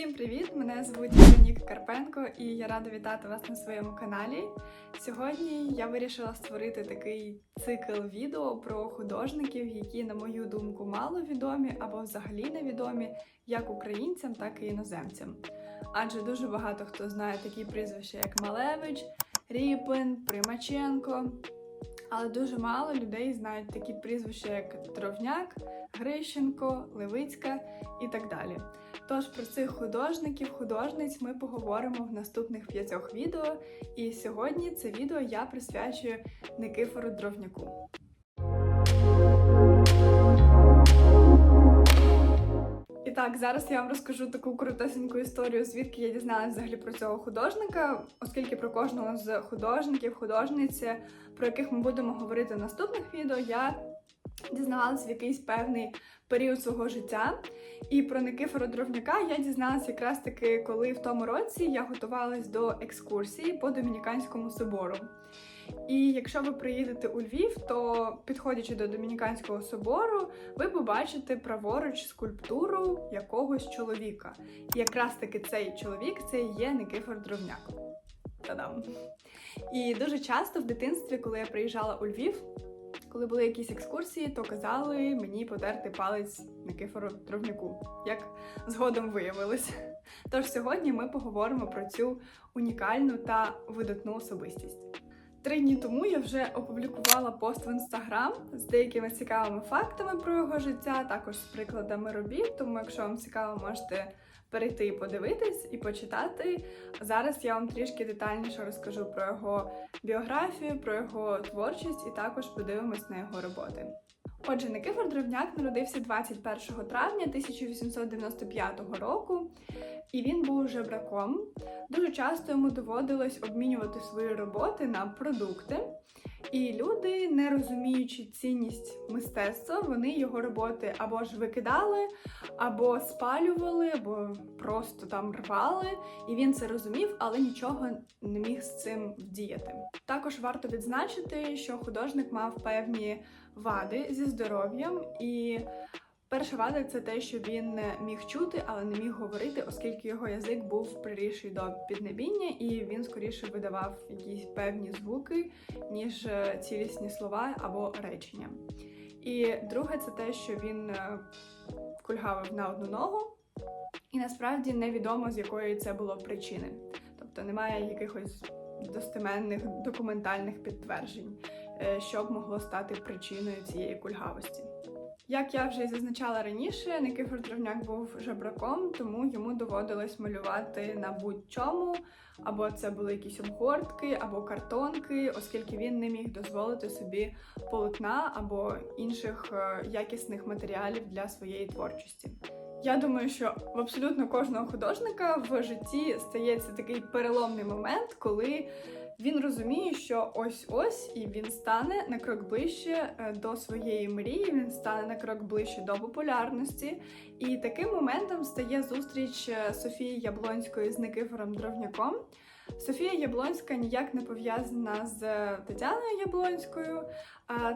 Всім привіт! Мене звуть Вероніка Карпенко і я рада вітати вас на своєму каналі. Сьогодні я вирішила створити такий цикл відео про художників, які, на мою думку, мало відомі або взагалі невідомі як українцям, так і іноземцям. Адже дуже багато хто знає такі прізвища, як Малевич, Ріпин, Примаченко. Але дуже мало людей знають такі прізвища, як Дровняк, Грищенко, Левицька і так далі. Тож про цих художників, художниць ми поговоримо в наступних п'ятьох відео. І сьогодні це відео я присвячую Никифору Дровняку. І так, зараз я вам розкажу таку коротесеньку історію, звідки я дізналася взагалі про цього художника, оскільки про кожного з художників, художниць, про яких ми будемо говорити в наступних відео, я дізналась в якийсь певний період свого життя. І про Никифора Дровняка я дізналась якраз таки, коли в тому році я готувалась до екскурсії по Домініканському собору. І якщо ви приїдете у Львів, то підходячи до Домініканського собору, ви побачите праворуч скульптуру якогось чоловіка. І якраз таки цей чоловік це є Никифор Дровняк. Та-дам! І дуже часто в дитинстві, коли я приїжджала у Львів, коли були якісь екскурсії, то казали мені подерти палець Никифору Дровняку, як згодом виявилось. Тож сьогодні ми поговоримо про цю унікальну та видатну особистість. Три дні тому я вже опублікувала пост в інстаграм з деякими цікавими фактами про його життя, також з прикладами робіт. Тому, якщо вам цікаво, можете перейти і подивитись і почитати. Зараз я вам трішки детальніше розкажу про його біографію, про його творчість і також подивимось на його роботи. Отже, Никифор Дровняк народився 21 травня 1895 року, і він був жебраком. Дуже часто йому доводилось обмінювати свої роботи на продукти. І люди, не розуміючи цінність мистецтва, вони його роботи або ж викидали, або спалювали, або просто там рвали. І він це розумів, але нічого не міг з цим вдіяти. Також варто відзначити, що художник мав певні вади зі здоров'ям і. Перша вада це те, що він міг чути, але не міг говорити, оскільки його язик був приріший до піднебіння, і він скоріше видавав якісь певні звуки, ніж е, цілісні слова або речення. І друге, це те, що він е, кульгавив на одну ногу, і насправді невідомо з якої це було причини. Тобто немає якихось достеменних документальних підтверджень, е, що б могло стати причиною цієї кульгавості. Як я вже зазначала раніше, Никифор Дровняк був жебраком, тому йому доводилось малювати на будь-чому, або це були якісь обгортки, або картонки, оскільки він не міг дозволити собі полотна або інших е, якісних матеріалів для своєї творчості. Я думаю, що в абсолютно кожного художника в житті стається такий переломний момент, коли він розуміє, що ось-ось і він стане на крок ближче е, до своєї мрії, він стане на крок ближче до популярності. І таким моментом стає зустріч е, Софії Яблонської з Никифором Дровняком. Софія Яблонська ніяк не пов'язана з Тетяною Яблонською.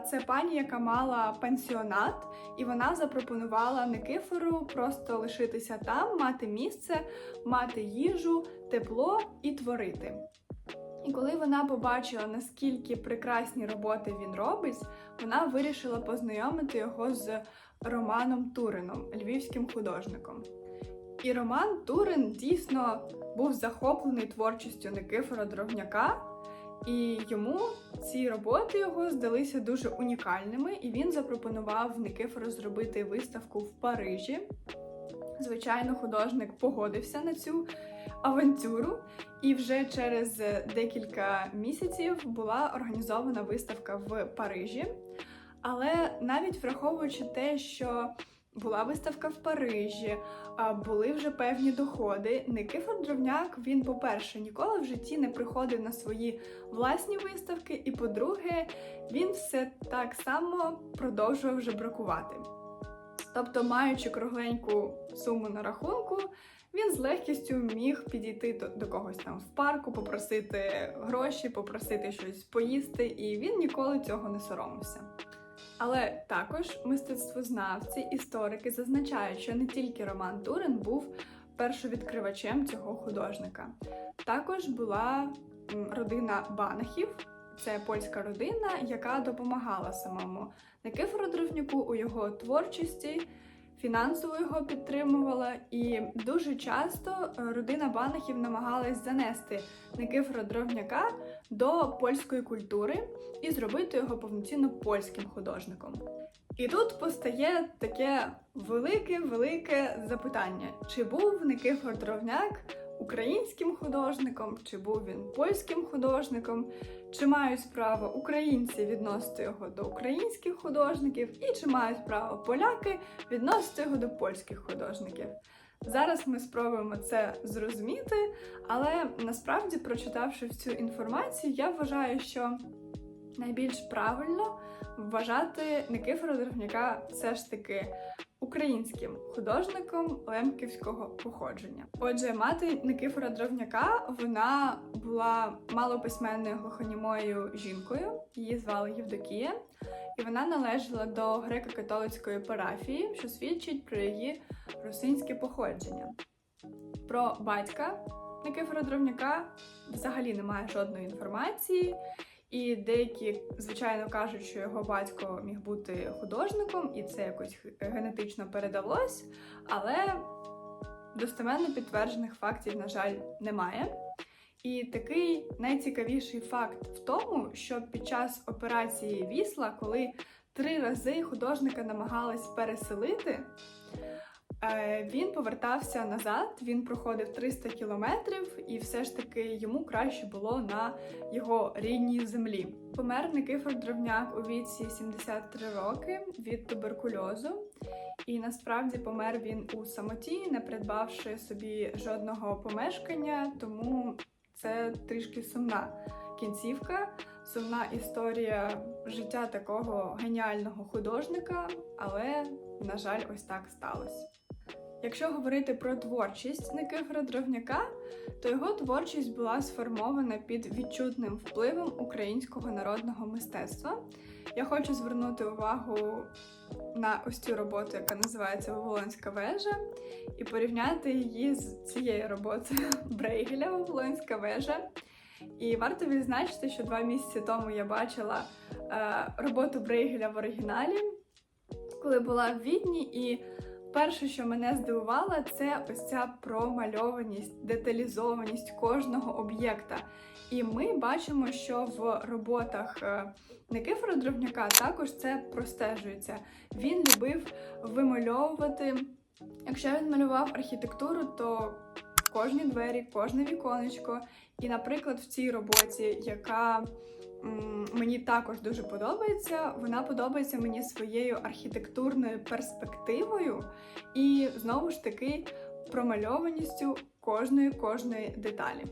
Це пані, яка мала пансіонат, і вона запропонувала Никифору просто лишитися там, мати місце, мати їжу, тепло і творити. І коли вона побачила, наскільки прекрасні роботи він робить, вона вирішила познайомити його з Романом Турином, львівським художником. І Роман Турин дійсно був захоплений творчістю Никифора Дровняка, і йому ці роботи його здалися дуже унікальними, і він запропонував Никифору зробити виставку в Парижі. Звичайно, художник погодився на цю авантюру, і вже через декілька місяців була організована виставка в Парижі. Але навіть враховуючи те, що була виставка в Парижі, були вже певні доходи. Никифор Дровняк, він, по-перше, ніколи в житті не приходив на свої власні виставки, і по-друге, він все так само продовжував жебракувати. Тобто, маючи кругленьку суму на рахунку, він з легкістю міг підійти до, до когось там в парку, попросити гроші, попросити щось поїсти, і він ніколи цього не соромився. Але також мистецтвознавці, історики зазначають, що не тільки Роман Турин був першовідкривачем цього художника. Також була родина Банахів. Це польська родина, яка допомагала самому Никифору Дровнюку у його творчості, фінансово його підтримувала, і дуже часто родина Банахів намагалась занести Никифора Дровняка до польської культури і зробити його повноцінно польським художником. І тут постає таке велике-велике запитання: чи був Никифор Дровняк українським художником, чи був він польським художником, чи мають право українці відносити його до українських художників, і чи мають право поляки відносити його до польських художників. Зараз ми спробуємо це зрозуміти, але насправді, прочитавши всю інформацію, я вважаю, що найбільш правильно вважати Никифора Дровняка все ж таки українським художником лемківського походження. Отже, мати Никифора Дровняка вона була малописьменною глухонімою жінкою, її звали Євдокія, і вона належала до греко-католицької парафії, що свідчить про її русинське походження. Про батька Никифора Дровняка взагалі немає жодної інформації. І деякі, звичайно, кажуть, що його батько міг бути художником, і це якось генетично передалось, але достеменно підтверджених фактів, на жаль, немає. І такий найцікавіший факт в тому, що під час операції Вісла, коли три рази художника намагались переселити, він повертався назад, він проходив 300 кілометрів, і все ж таки йому краще було на його рідній землі. Помер Никифор Дровняк у віці 73 роки від туберкульозу, і насправді помер він у самоті, не придбавши собі жодного помешкання, тому це трішки сумна кінцівка, сумна історія життя такого геніального художника, але, на жаль, ось так сталося. Якщо говорити про творчість Никифора Дровняка, то його творчість була сформована під відчутним впливом українського народного мистецтва. Я хочу звернути увагу на ось цю роботу, яка називається Вавилонська вежа, і порівняти її з цією роботою Брейгеля Вавилонська вежа. І варто відзначити, що два місяці тому я бачила е, роботу Брейгеля в оригіналі, коли була в Відні, і перше, що мене здивувало, це ось ця промальованість, деталізованість кожного об'єкта. І ми бачимо, що в роботах е, Никифора Дровняка також це простежується. Він любив вимальовувати. Якщо він малював архітектуру, то кожні двері, кожне віконечко. І, наприклад, в цій роботі, яка м, мені також дуже подобається, вона подобається мені своєю архітектурною перспективою і знову ж таки промальованістю кожної кожної деталі.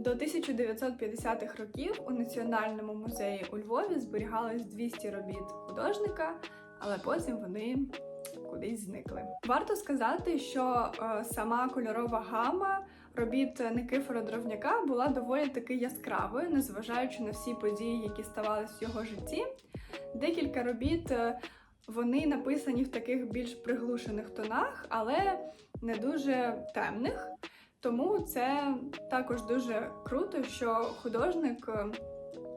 До 1950-х років у Національному музеї у Львові зберігалось 200 робіт художника, але потім вони кудись зникли. Варто сказати, що е, сама кольорова гама робіт Никифора Дровняка була доволі таки яскравою, незважаючи на всі події, які ставалися в його житті. Декілька робіт е, вони написані в таких більш приглушених тонах, але не дуже темних. Тому це також дуже круто, що художник, е,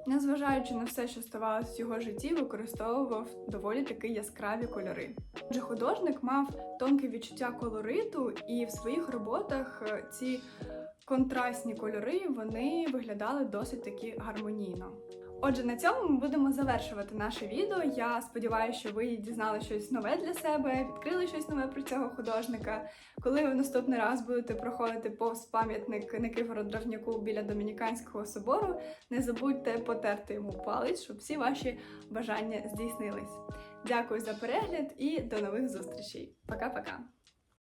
незважаючи на все, що ставалося в його житті, використовував доволі таки яскраві кольори. Отже, художник мав тонке відчуття колориту, і в своїх роботах е, ці контрастні кольори вони виглядали досить таки гармонійно. Отже, на цьому ми будемо завершувати наше відео. Я сподіваюся, що ви дізнали щось нове для себе, відкрили щось нове про цього художника. Коли ви наступний раз будете проходити повз пам'ятник Никифору Дровняку біля Домініканського собору, не забудьте потерти йому палець, щоб всі ваші бажання здійснились. Дякую за перегляд і до нових зустрічей. Пока-пока!